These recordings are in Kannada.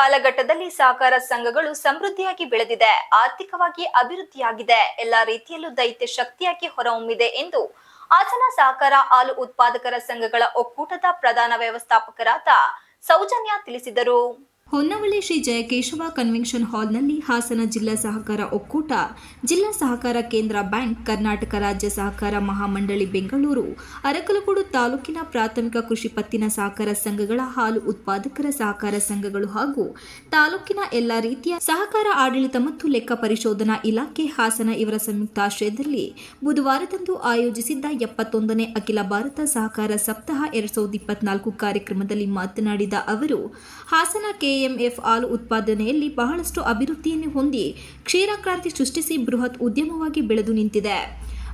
ಕಾಲಘಟ್ಟದಲ್ಲಿ ಸಹಕಾರ ಸಂಘಗಳು ಸಮೃದ್ಧಿಯಾಗಿ ಬೆಳೆದಿದೆ, ಆರ್ಥಿಕವಾಗಿ ಅಭಿವೃದ್ಧಿಯಾಗಿದೆ, ಎಲ್ಲಾ ರೀತಿಯಲ್ಲೂ ದೈತ್ಯ ಶಕ್ತಿಯಾಗಿ ಹೊರಹೊಮ್ಮಿದೆ ಎಂದು ಹಾಸನ ಸಹಕಾರ ಹಾಲು ಉತ್ಪಾದಕರ ಸಂಘಗಳ ಒಕ್ಕೂಟದ ಪ್ರಧಾನ ವ್ಯವಸ್ಥಾಪಕರಾದ ಸೌಜನ್ಯ ತಿಳಿಸಿದರು. ಹೊನ್ನವಳ್ಳಿ ಶ್ರೀ ಜಯಕೇಶವ ಕನ್ವೆನ್ಷನ್ ಹಾಲ್ನಲ್ಲಿ ಹಾಸನ ಜಿಲ್ಲಾ ಸಹಕಾರ ಒಕ್ಕೂಟ, ಜಿಲ್ಲಾ ಸಹಕಾರ ಕೇಂದ್ರ ಬ್ಯಾಂಕ್, ಕರ್ನಾಟಕ ರಾಜ್ಯ ಸಹಕಾರ ಮಹಾಮಂಡಳಿ ಬೆಂಗಳೂರು ಅರಕಲಗೂಡು ತಾಲೂಕಿನ ಪ್ರಾಥಮಿಕ ಕೃಷಿ ಪತ್ತಿನ ಸಹಕಾರ ಸಂಘಗಳ ಹಾಲು ಉತ್ಪಾದಕರ ಸಹಕಾರ ಸಂಘಗಳು ಹಾಗೂ ತಾಲೂಕಿನ ಎಲ್ಲ ರೀತಿಯ ಸಹಕಾರ ಆಡಳಿತ ಮತ್ತು ಲೆಕ್ಕ ಪರಿಶೋಧನಾ ಇಲಾಖೆ ಹಾಸನ ಇವರ ಸಂಯುಕ್ತಾಶ್ರಯದಲ್ಲಿ ಬುಧವಾರದಂದು ಆಯೋಜಿಸಿದ್ದ ಎಪ್ಪತ್ತೊಂದನೇ ಅಖಿಲ ಭಾರತ ಸಹಕಾರ ಸಪ್ತಾಹ ಎರಡ್ ಸಾವಿರದ ಇಪ್ಪತ್ನಾಲ್ಕು ಕಾರ್ಯಕ್ರಮದಲ್ಲಿ ಮಾತನಾಡಿದ ಅವರು, ಹಾಸನ ಕೆಎಂಎಫ್ ಹಾಲು ಉತ್ಪಾದನೆಯಲ್ಲಿ ಬಹಳಷ್ಟು ಅಭಿವೃದ್ಧಿಯನ್ನು ಹೊಂದಿ ಕ್ಷೀರಕ್ರಾಂತಿ ಸೃಷ್ಟಿಸಿ ಬೃಹತ್ ಉದ್ಯಮವಾಗಿ ಬೆಳೆದು ನಿಂತಿದೆ.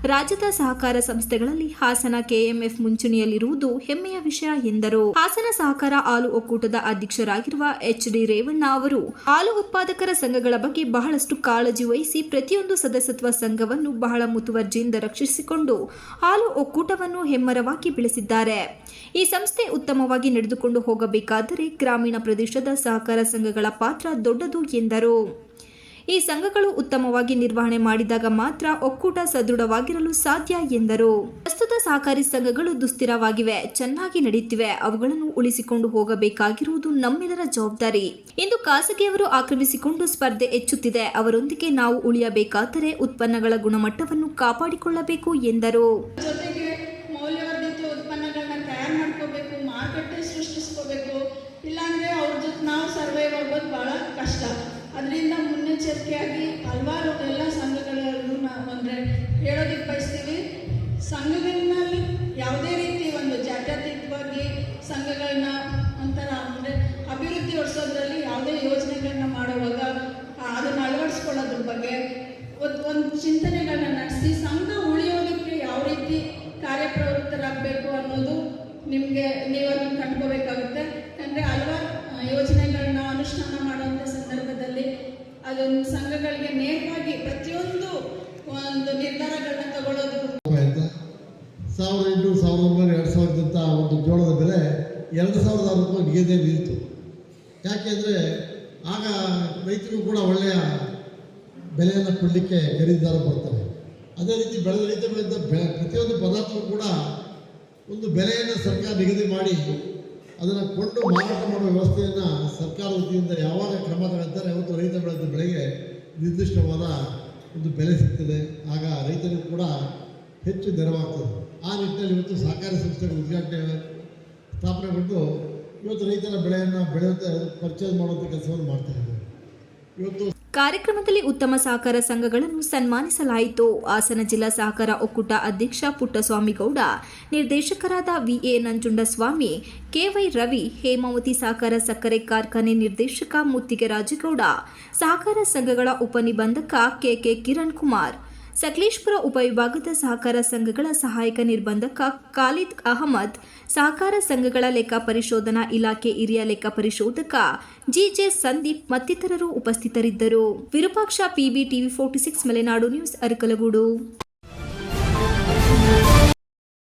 ರಾಜ್ಯದ ಸಹಕಾರ ಸಂಸ್ಥೆಗಳಲ್ಲಿ ಹಾಸನ ಕೆಎಂಎಫ್ ಮುಂಚೂಣಿಯಲ್ಲಿರುವುದು ಹೆಮ್ಮೆಯ ವಿಷಯ ಎಂದರು. ಹಾಸನ ಸಹಕಾರ ಹಾಲು ಒಕ್ಕೂಟದ ಅಧ್ಯಕ್ಷರಾಗಿರುವ ಎಚ್ ಡಿ ರೇವಣ್ಣ ಅವರು, ಹಾಲು ಉತ್ಪಾದಕರ ಸಂಘಗಳ ಬಗ್ಗೆ ಬಹಳಷ್ಟು ಕಾಳಜಿ ವಹಿಸಿ ಪ್ರತಿಯೊಂದು ಸದಸ್ಯತ್ವ ಸಂಘವನ್ನು ಬಹಳ ಮುತುವರ್ಜಿಯಿಂದ ರಕ್ಷಿಸಿಕೊಂಡು ಹಾಲು ಒಕ್ಕೂಟವನ್ನು ಹೆಮ್ಮರವಾಗಿ ಬೆಳೆಸಿದ್ದಾರೆ. ಈ ಸಂಸ್ಥೆ ಉತ್ತಮವಾಗಿ ನಡೆದುಕೊಂಡು ಹೋಗಬೇಕಾದರೆ ಗ್ರಾಮೀಣ ಪ್ರದೇಶದ ಸಹಕಾರ ಸಂಘಗಳ ಪಾತ್ರ ದೊಡ್ಡದು ಎಂದರು. ಈ ಸಂಘಗಳು ಉತ್ತಮವಾಗಿ ನಿರ್ವಹಣೆ ಮಾಡಿದಾಗ ಮಾತ್ರ ಒಕ್ಕೂಟ ಸದೃಢವಾಗಿರಲು ಸಾಧ್ಯ ಎಂದರು. ಪ್ರಸ್ತುತ ಸಹಕಾರಿ ಸಂಘಗಳು ದುಸ್ಥಿರವಾಗಿವೆ, ಚೆನ್ನಾಗಿ ನಡೆಯುತ್ತಿವೆ ಅವುಗಳನ್ನು ಉಳಿಸಿಕೊಂಡು ಹೋಗಬೇಕಾಗಿರುವುದು ನಮ್ಮೆಲ್ಲರ ಜವಾಬ್ದಾರಿ. ಇಂದು ಖಾಸಗಿಯವರು ಆಕ್ರಮಿಸಿಕೊಂಡು ಸ್ಪರ್ಧೆ ಹೆಚ್ಚುತ್ತಿದೆ, ಅವರೊಂದಿಗೆ ನಾವು ಉಳಿಯಬೇಕಾದರೆ ಉತ್ಪನ್ನಗಳ ಗುಣಮಟ್ಟವನ್ನು ಕಾಪಾಡಿಕೊಳ್ಳಬೇಕು ಎಂದರು. ಮುನ್ನೆಚ್ಚರಿಕೆಯಾಗಿ ಹಲವಾರು ಎಲ್ಲ ಸಂಘಗಳನ್ನು ನಾವು ಅಂದರೆ ಹೇಳೋದಕ್ಕೆ ಬಯಸ್ತೀವಿ. ಸಂಘಗಳಲ್ಲಿ ಯಾವುದೇ ರೀತಿ ಒಂದು ಜಾತ್ಯತೀತವಾಗಿ ಸಂಘಗಳನ್ನ ಒಂಥರ ಅಂದರೆ ಅಭಿವೃದ್ಧಿ ಹೊಡಿಸೋದ್ರಲ್ಲಿ ಯಾವುದೇ ಯೋಜನೆಗಳನ್ನ ಮಾಡುವಾಗ ಅದನ್ನು ಅಳವಡಿಸ್ಕೊಳ್ಳೋದ್ರ ಬಗ್ಗೆ ಒಂದು ಚಿಂತನೆಗಳನ್ನ ನಡೆಸಿ ಸಂಘ ಉಳಿಯೋದಕ್ಕೆ ಯಾವ ರೀತಿ ಕಾರ್ಯಪ್ರವೃತ್ತರಾಗಬೇಕು ಅನ್ನೋದು ನಿಮಗೆ ನೀವು ಸಂಘಗಳಿಗೆ ನೇರವಾಗಿ ಪ್ರತಿಯೊಂದು, ಒಂದು ನಿರ್ಧಾರಗಳನ್ನ ತಗೊಳ್ಳೋದು. ಸಾವಿರದ ಎಂಟುನೂರು, ಸಾವಿರದ ಒಂಬೈನೂರು, ಎರಡು ಸಾವಿರದಂಥ ಒಂದು ಜೋಳದ ಬೆಲೆ ಎರಡು ಸಾವಿರದ ಆರು ರೂಪಾಯಿ ನಿಗದಿ ನಿಂತು ಯಾಕೆಂದರೆ ಆಗ ರೈತರಿಗೂ ಕೂಡ ಒಳ್ಳೆಯ ಬೆಲೆಯನ್ನು ಕೊಡಲಿಕ್ಕೆ ಖರೀದಿದಾರ ಬರ್ತಾರೆ. ಅದೇ ರೀತಿ ಬೆಳೆದ ಬೆ, ಪ್ರತಿಯೊಂದು ಪದಾರ್ಥವೂ ಕೂಡ ಒಂದು ಬೆಲೆಯನ್ನು ಸರ್ಕಾರ ನಿಗದಿ ಮಾಡಿ ಅದನ್ನು ಕೊಂಡು ಮಾರಾಟ ಮಾಡುವ ವ್ಯವಸ್ಥೆಯನ್ನು ಸರ್ಕಾರ ವತಿಯಿಂದ ಯಾವಾಗ ಕ್ರಮ ತಗೊಳ್ತಾರೆ, ಅವತ್ತು ರೈತ ಬೆಳೆದ ಬೆಳೆಗೆ ನಿರ್ದಿಷ್ಟವಾದ ಒಂದು ಬೆಲೆ ಸಿಗ್ತದೆ. ಆಗ ರೈತರಿಗೂ ಕೂಡ ಹೆಚ್ಚು ನೆರವಾಗ್ತದೆ. ಆ ನಿಟ್ಟಿನಲ್ಲಿ ಇವತ್ತು ಸಹಕಾರಿ ಸಂಸ್ಥೆಗಳ ಉದ್ಘಾಟನೆ ಸ್ಥಾಪನೆಗೊಂಡು ಇವತ್ತು ರೈತರ ಬೆಳೆಯನ್ನು ಬೆಳೆಯುವಂಥ ಪರ್ಚೇಸ್ ಮಾಡುವಂಥ ಕೆಲಸವನ್ನು ಮಾಡ್ತಾ ಇದ್ದಾರೆ. ಇವತ್ತು ಕಾರ್ಯಕ್ರಮದಲ್ಲಿ ಉತ್ತಮ ಸಹಕಾರ ಸಂಘಗಳನ್ನು ಸನ್ಮಾನಿಸಲಾಯಿತು. ಹಾಸನ ಜಿಲ್ಲಾ ಸಹಕಾರ ಒಕ್ಕೂಟ ಅಧ್ಯಕ್ಷ ಪುಟ್ಟಸ್ವಾಮಿ ಗೌಡ ನಿರ್ದೇಶಕರಾದ ವಿಎ ನಂಜುಂಡಸ್ವಾಮಿ, ಕೆವೈ ರವಿ, ಹೇಮಾವತಿ ಸಹಕಾರ ಸಕ್ಕರೆ ಕಾರ್ಖಾನೆ ನಿರ್ದೇಶಕ ಮುತ್ತಿಗೆ ರಾಜಗೌಡ, ಸಹಕಾರ ಸಂಘಗಳ ಉಪನಿಬಂಧಕ ಕೆಕೆ ಕಿರಣ್ ಕುಮಾರ್ ಸಕಲೇಶ್ಪುರ ಉಪವಿಭಾಗದ ಸಹಕಾರ ಸಂಘಗಳ ಸಹಾಯಕ ನಿರ್ಬಂಧಕ ಖಾಲಿದ್ ಅಹಮದ್, ಸಹಕಾರ ಸಂಘಗಳ ಲೆಕ್ಕ ಪರಿಶೋಧನಾ ಇಲಾಖೆ ಹಿರಿಯ ಲೆಕ್ಕ ಪರಿಶೋಧಕ ಜಿಜೆ ಸಂದೀಪ್ ಮತ್ತಿತರರು ಉಪಸ್ಥಿತರಿದ್ದರು. Virupaksha PB TV forty six, Malenadu news, Arkalgud.